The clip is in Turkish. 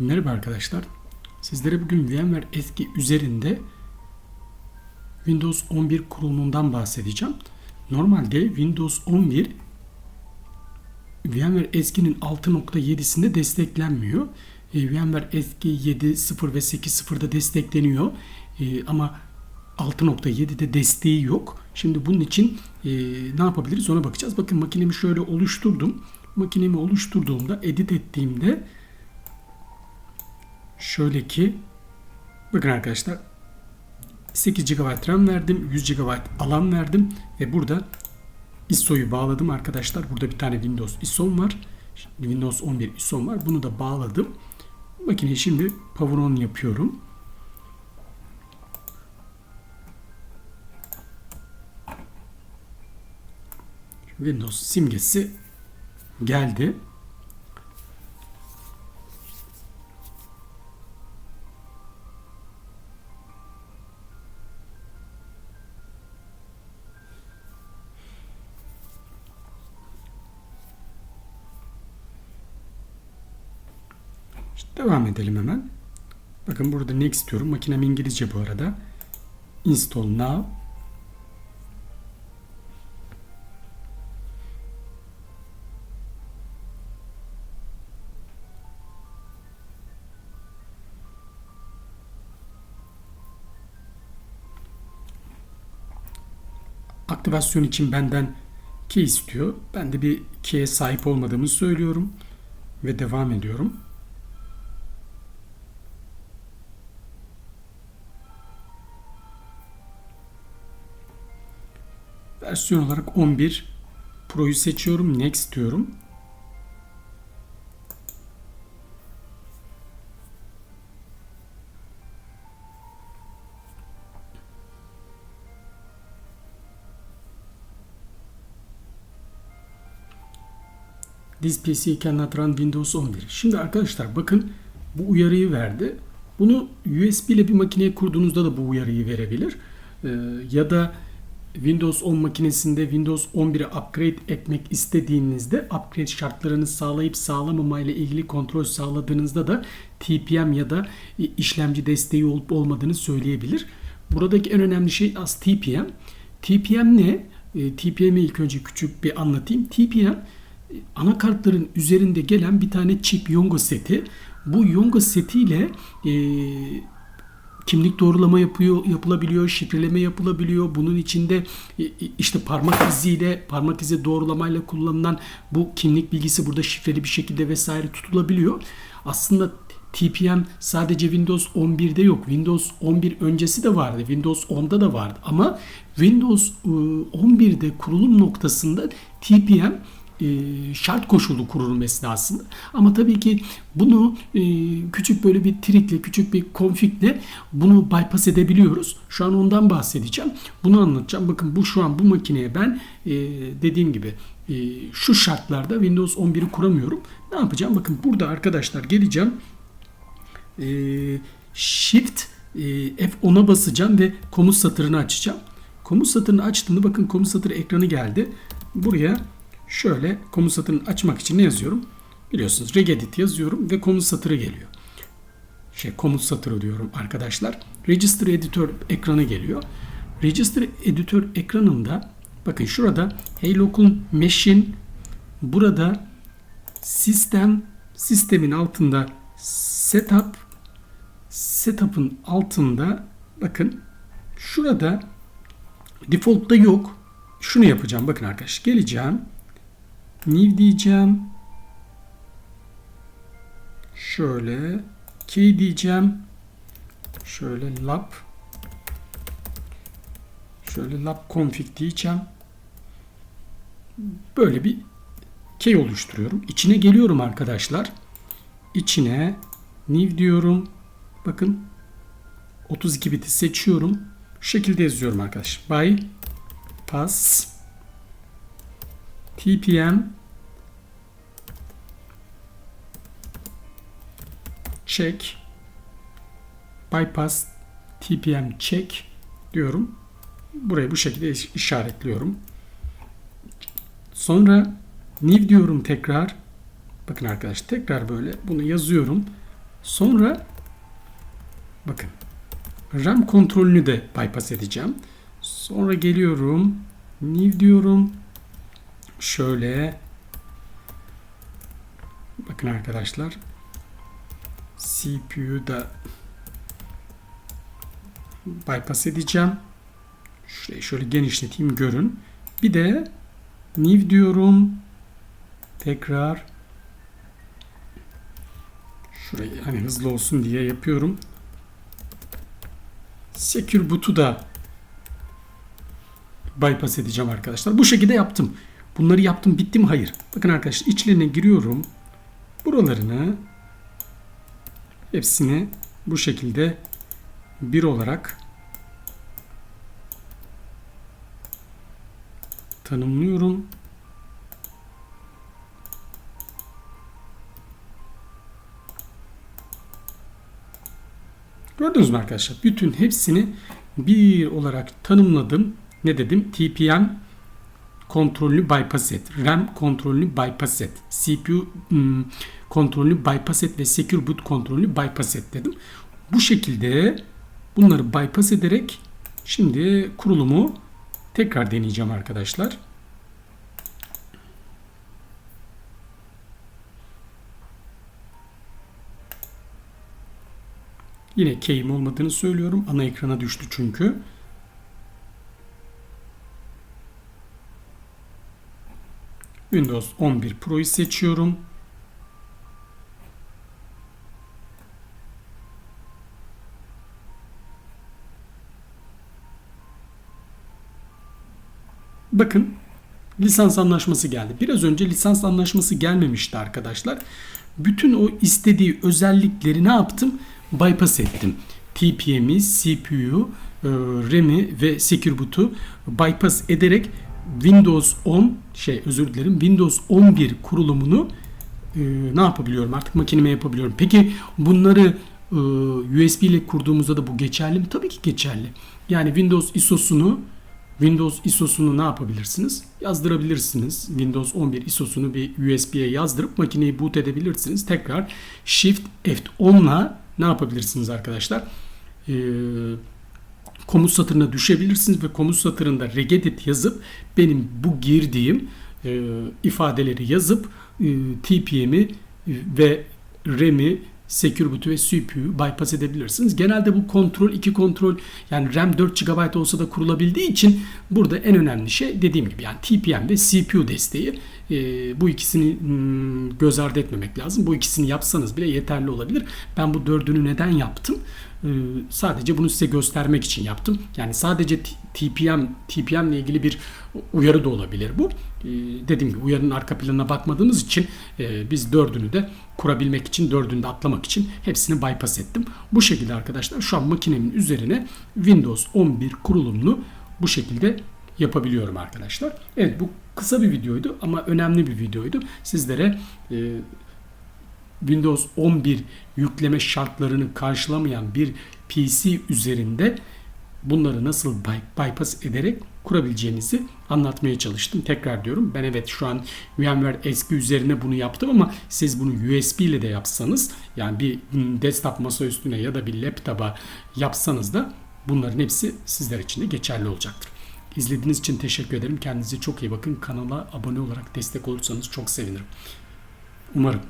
Merhaba arkadaşlar. Sizlere bugün VMware eski üzerinde Windows 11 kurulumundan bahsedeceğim. Normalde Windows 11 VMware eskinin 6.7'sinde desteklenmiyor. E, VMware eski 7.0 ve 8.0'da destekleniyor. E, ama 6.7'de desteği yok. Şimdi bunun için e, ne yapabiliriz ona bakacağız. Bakın makinemi şöyle oluşturdum. Makinemi oluşturduğumda, edit ettiğimde şöyle ki bakın arkadaşlar 8 GB RAM verdim, 100 GB alan verdim ve burada ISO'yu bağladım arkadaşlar. Burada bir tane Windows ISO'm var. Windows 11 ISO'm var. Bunu da bağladım. Makineyi şimdi power on yapıyorum. Windows simgesi geldi. İşte devam edelim hemen. Bakın burada next diyorum. Makinem İngilizce bu arada. Install now. Aktivasyon için benden key istiyor. Ben de bir key'e sahip olmadığımı söylüyorum ve devam ediyorum. Versiyon olarak 11 Pro'yu seçiyorum. Next diyorum. This PC cannot run Windows 11. Şimdi arkadaşlar bakın bu uyarıyı verdi. Bunu USB ile bir makineye kurduğunuzda da bu uyarıyı verebilir. Ee, ya da Windows 10 makinesinde Windows 11'e upgrade etmek istediğinizde upgrade şartlarını sağlayıp sağlamamayla ilgili kontrol sağladığınızda da TPM ya da işlemci desteği olup olmadığını söyleyebilir. Buradaki en önemli şey az TPM. TPM ne? E, TPM'i ilk önce küçük bir anlatayım. TPM anakartların üzerinde gelen bir tane çip Yonga seti. Bu Yonga setiyle e, kimlik doğrulama yapıyor, yapılabiliyor, şifreleme yapılabiliyor. Bunun içinde işte parmak iziyle, parmak izi doğrulamayla kullanılan bu kimlik bilgisi burada şifreli bir şekilde vesaire tutulabiliyor. Aslında TPM sadece Windows 11'de yok. Windows 11 öncesi de vardı. Windows 10'da da vardı. Ama Windows 11'de kurulum noktasında TPM şart koşulu kurulum esnasında. Ama tabii ki bunu küçük böyle bir trikle, küçük bir konfigle bunu bypass edebiliyoruz. Şu an ondan bahsedeceğim. Bunu anlatacağım. Bakın bu şu an bu makineye ben dediğim gibi şu şartlarda Windows 11'i kuramıyorum. Ne yapacağım? Bakın burada arkadaşlar geleceğim. Shift F10'a basacağım ve komut satırını açacağım. Komut satırını açtığımda bakın komut satırı ekranı geldi. Buraya Şöyle komut satırını açmak için ne yazıyorum? Biliyorsunuz regedit yazıyorum ve komut satırı geliyor. Şey komut satırı diyorum arkadaşlar. Register Editor ekranı geliyor. Register Editor ekranında bakın şurada Hey Local Machine burada sistem sistemin altında setup setup'ın altında bakın şurada default'ta yok. Şunu yapacağım. Bakın arkadaş geleceğim new diyeceğim. Şöyle key diyeceğim. Şöyle lab şöyle lab config diyeceğim. Böyle bir key oluşturuyorum. İçine geliyorum arkadaşlar. İçine new diyorum. Bakın 32 biti seçiyorum. Şu şekilde yazıyorum arkadaş. By pass tpm check bypass tpm check diyorum. Burayı bu şekilde işaretliyorum. Sonra new diyorum tekrar. Bakın arkadaşlar tekrar böyle bunu yazıyorum. Sonra bakın RAM kontrolünü de bypass edeceğim. Sonra geliyorum. New diyorum. Şöyle bakın arkadaşlar CPU'da bypass edeceğim. Şurayı şöyle genişleteyim görün. Bir de new diyorum. Tekrar şurayı hani hızlı olsun diye yapıyorum. Secure boot'u da bypass edeceğim arkadaşlar. Bu şekilde yaptım. Bunları yaptım bitti mi? Hayır. Bakın arkadaşlar içlerine giriyorum. Buralarını hepsini bu şekilde bir olarak tanımlıyorum. Gördünüz mü arkadaşlar? Bütün hepsini bir olarak tanımladım. Ne dedim? TPM kontrolünü bypass et. RAM kontrolünü bypass et. CPU hmm, kontrolünü bypass et ve Secure Boot kontrolünü bypass et dedim. Bu şekilde bunları bypass ederek şimdi kurulumu tekrar deneyeceğim arkadaşlar. Yine keyim olmadığını söylüyorum. Ana ekrana düştü çünkü. Windows 11 Pro'yu seçiyorum. Bakın lisans anlaşması geldi. Biraz önce lisans anlaşması gelmemişti arkadaşlar. Bütün o istediği özellikleri ne yaptım? Bypass ettim. TPM'i, CPU, e, RAM'i ve Secure Boot'u bypass ederek Windows 10 şey özür dilerim Windows 11 kurulumunu e, ne yapabiliyorum artık makineme yapabiliyorum. Peki bunları e, USB ile kurduğumuzda da bu geçerli mi? Tabii ki geçerli. Yani Windows ISO'sunu Windows ISO'sunu ne yapabilirsiniz? Yazdırabilirsiniz. Windows 11 ISO'sunu bir USB'ye yazdırıp makineyi boot edebilirsiniz. Tekrar Shift F10'la ne yapabilirsiniz arkadaşlar? Ee, komut satırına düşebilirsiniz ve komut satırında regedit yazıp benim bu girdiğim e, ifadeleri yazıp e, TPM'i ve RAM'i Secure ve CPU'yu bypass edebilirsiniz. Genelde bu kontrol iki kontrol yani RAM 4 GB olsa da kurulabildiği için burada en önemli şey dediğim gibi yani TPM ve CPU desteği. E, bu ikisini hmm, göz ardı etmemek lazım. Bu ikisini yapsanız bile yeterli olabilir. Ben bu dördünü neden yaptım? E, sadece bunu size göstermek için yaptım. Yani sadece TPM TPM ile ilgili bir uyarı da olabilir bu. E, dediğim gibi uyarının arka planına bakmadığımız için e, biz dördünü de kurabilmek için, dördünü de atlamak için hepsini bypass ettim. Bu şekilde arkadaşlar şu an makinemin üzerine Windows 11 kurulumunu bu şekilde yapabiliyorum arkadaşlar. Evet bu kısa bir videoydu ama önemli bir videoydu. Sizlere e, Windows 11 yükleme şartlarını karşılamayan bir PC üzerinde bunları nasıl bypass ederek kurabileceğinizi anlatmaya çalıştım. Tekrar diyorum ben evet şu an VMware eski üzerine bunu yaptım ama siz bunu USB ile de yapsanız yani bir desktop masa üstüne ya da bir laptopa yapsanız da bunların hepsi sizler için de geçerli olacaktır. İzlediğiniz için teşekkür ederim. Kendinize çok iyi bakın. Kanala abone olarak destek olursanız çok sevinirim. Umarım